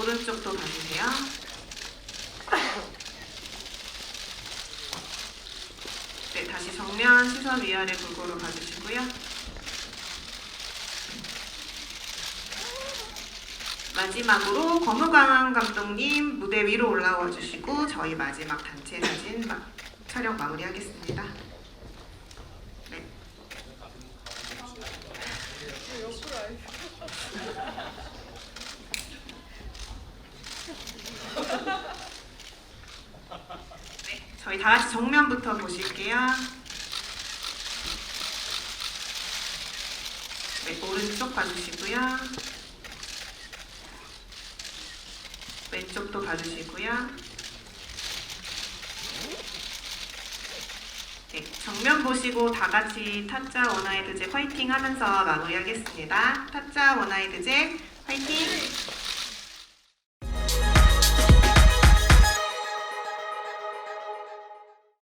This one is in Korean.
오른쪽도 봐주세요. 네, 다시 정면 시선 위아래 골고루 봐주시고요. 마지막으로 권우강 감독님 무대 위로 올라와 주시고 저희 마지막 단체 사진 마- 촬영 마무리하겠습니다. 네. 네, 저희 다 같이 정면부터 보실게요. 네, 오른쪽 봐주시고요. 왼쪽도 봐주시고요. 네, 정면 보시고 다 같이 타짜 원아이드제 화이팅 하면서 마무리하겠습니다. 타짜 원아이드제 화이팅!